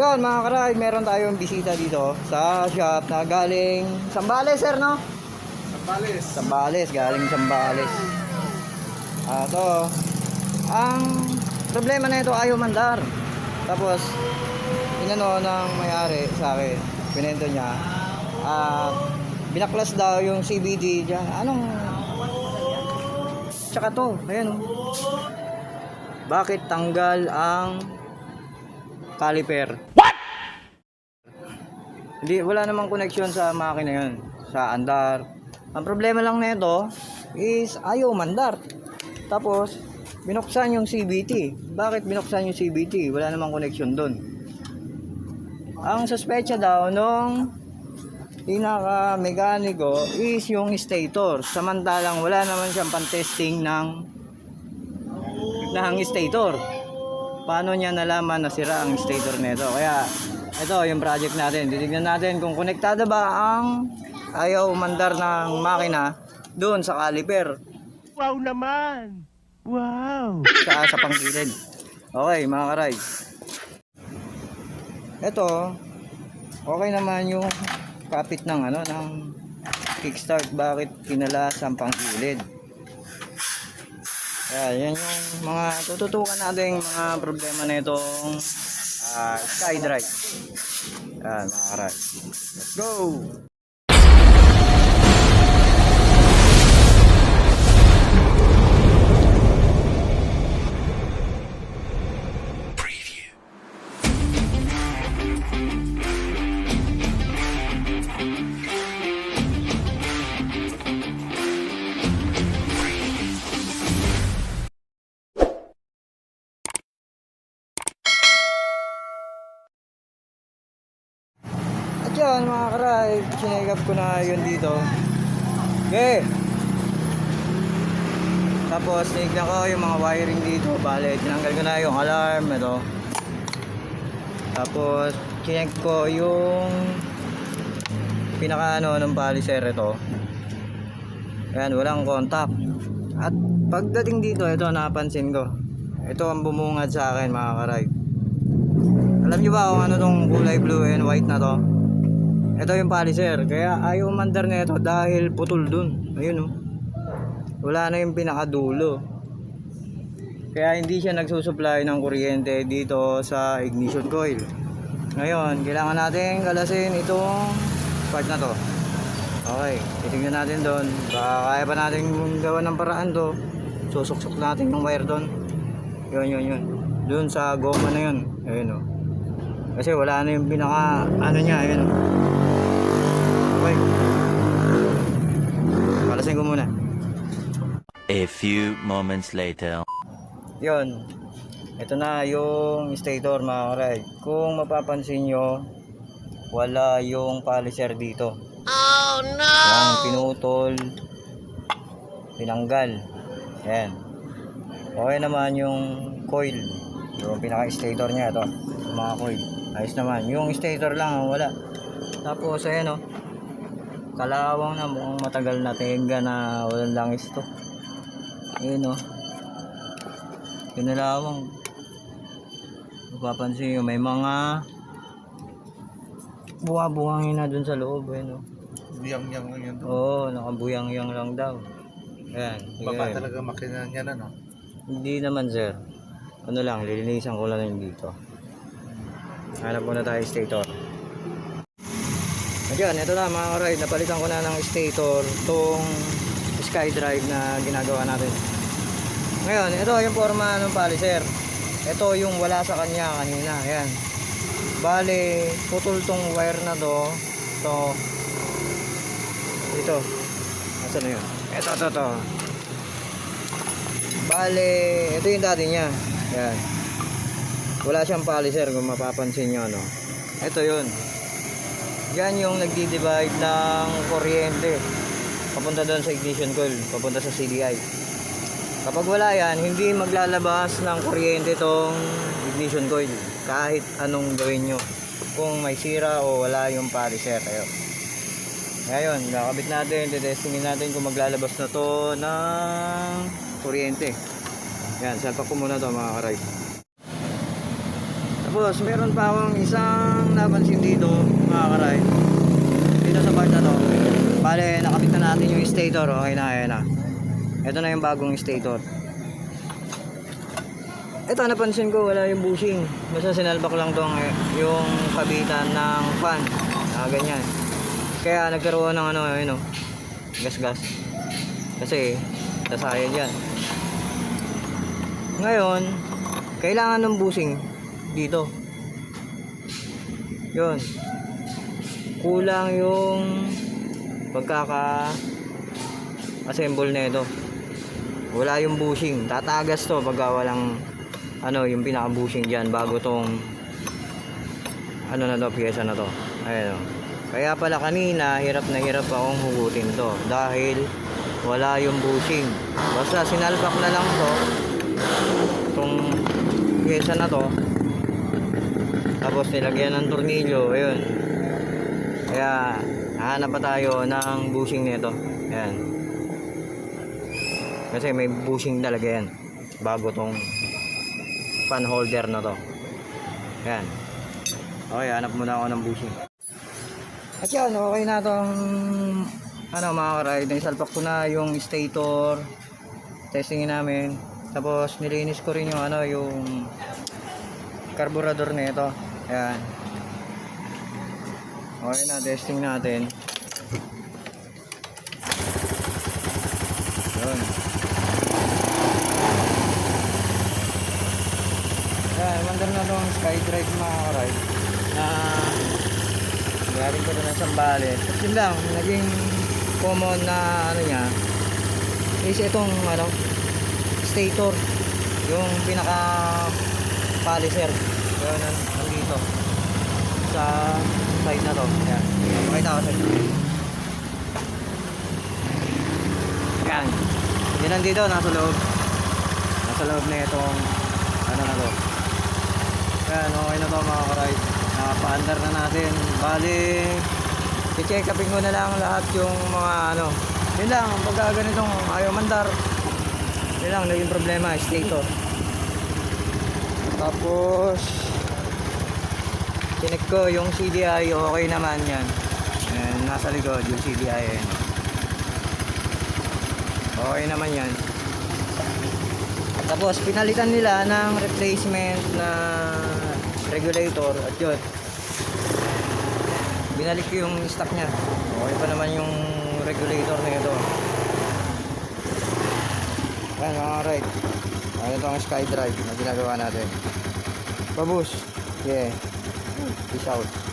Yun mga karay, meron tayong bisita dito sa shop na galing Sambales sir no? Sambales. Sambales, galing Sambales. Ah, to. Ang problema na ito ayaw mandar. Tapos inano ng may-ari sa akin, pinento niya. Ah, binaklas daw yung CBD diyan. Anong Tsaka to, ayan oh. Bakit tanggal ang caliper? What? Hindi, wala namang connection sa makina yun. Sa andar. Ang problema lang nito is ayaw mandar. Tapos, binuksan yung CBT. Bakit binuksan yung CBT? Wala namang connection doon. Ang suspecha daw nung pinaka mekaniko is yung stator. Samantalang wala naman siyang pan-testing ng ng stator. Paano niya nalaman na sira ang stator nito? Kaya ito yung project natin. Titignan natin kung konektado ba ang ayaw mandar ng makina doon sa caliper Wow naman. Wow. sa sa pangkilid. Okay, mga karay. Ito, okay naman yung kapit ng ano ng kickstart bakit kinalas ang pangkilid. Kaya yan yung mga tututukan natin mga problema na itong uh, SkyDrive. Yan mga karay. Let's go! At yun mga karay, sinigap ko na yun dito. Okay. Tapos tinignan ko yung mga wiring dito. Bale, tinanggal ko na yung alarm. Ito. Tapos, chinek ko yung pinaka ano ng paliser ito. Ayan, walang contact. At pagdating dito, ito napansin ko. Ito ang bumungad sa akin mga karay. Alam nyo ba kung ano tong kulay blue and white na to? Ito yung paliser. Kaya ayaw mandar na ito dahil putol dun. Ayun oh. Wala na yung pinakadulo. Kaya hindi siya nagsusupply ng kuryente dito sa ignition coil. Ngayon, kailangan natin kalasin itong part na to. Okay, titignan natin doon. Baka kaya pa natin gawa ng paraan to. Susuksok natin yung wire doon. Yun, yun, yun. Doon sa goma na yun. Ayun oh. Kasi wala na yung pinaka ano niya, ayun oh. Okay. Kalasin ko muna. A few moments later. Yon. Ito na yung stator mga karay. Kung mapapansin nyo, wala yung paliser dito. Oh no! Yung pinutol, tinanggal. Yan. Okay naman yung coil. Yung pinaka-stator niya ito. Yung mga coil. Ayos naman. Yung stator lang ang wala. Tapos ayan o. Kalawang na mukhang matagal na tenga na walang langis to. Ayun o. Pinalawang. Mapapansin nyo, may mga buha-buhangin na dun sa loob. Ayun o. Biyang-yang lang yan. Oo, nakabuyang-yang lang daw. Ayan. Baba talaga makina niya na, no? Hindi naman sir. Ano lang, lilinisan ko lang yung dito. Hanap muna tayo stator. Ayan, ito na mga karide. Napalitan ko na ng stator tong SkyDrive na ginagawa natin. Ngayon, ito yung forma ng paliser. Ito yung wala sa kanya kanina. Ayan. Bale, putol tong wire na to. To. Ito. Nasaan na yun? Ito, ito, ito. Bale, ito yung dati niya. Yan. Wala siyang paliser kung mapapansin nyo, no? Ito yun. Yan yung nagdi-divide ng kuryente. Papunta doon sa ignition coil. Papunta sa CDI. Kapag wala yan, hindi maglalabas ng kuryente tong ignition coil. Kahit anong gawin nyo. Kung may sira o wala yung paliser. Ayo. Ngayon, nakabit natin, titestingin natin kung maglalabas na to ng kuryente. Yan, salpak ko muna to mga karay. Tapos, meron pa akong isang napansin dito, mga karay. Dito sa part na to. Bale, nakabit na natin yung stator. Okay na, ayan na. Ito na yung bagong stator. Ito, napansin ko, wala yung bushing. Basta sinalbak lang tong eh, yung kabitan ng fan. Ah, ganyan. Kaya nagkaroon ng ano, yun oh, gas-gas. Kasi, nasayad yan. Ngayon, kailangan ng bushing dito. Yun. Kulang yung pagkaka assemble nito. Wala yung bushing. Tatagas to pagka walang ano yung pinaka bushing diyan bago tong ano na to, pyesa na to. Ayun. oh. Kaya pala kanina, hirap na hirap akong hugutin to dahil wala yung bushing. Basta sinalpak na lang to itong pyesa na to tapos nilagyan ng tornilyo ayun. Kaya hanap pa tayo ng bushing nito. Ayan. Kasi may bushing talaga yan bago tong fan holder na to. Ayan. Okay hanap muna ako ng bushing. At yan okay na tong ano mga karide. Naisalpak ko na yung stator. Testingin namin. Tapos nilinis ko rin yung ano yung carburetor nito. Ayan. Okay na, testing natin. Yun. Ayan, mandar na tong SkyDrive mga karide na galing ko doon ng Sambales. At yun lang, naging common na ano niya is itong ano stator yung pinaka paliser yun sa side na to yan pakita ko sa inyo yan yun nandito nasa loob. Nasa loob na itong ano na to. Yan okay na to mga karide. Nakapaandar na natin. Bali i-check upin ko na lang lahat yung mga ano. Yun lang pagka ganitong ayaw mandar yun lang naging problema stator tapos tinik ko yung CDI okay naman yan Ayan, nasa likod yung CDI ayan. okay naman yan tapos pinalitan nila ng replacement na regulator at yun binalik ko yung stock nya okay pa naman yung regulator na ito Ayan mga right. Ano ito ang SkyDrive na ginagawa natin. Pabus. Yeah. Peace out.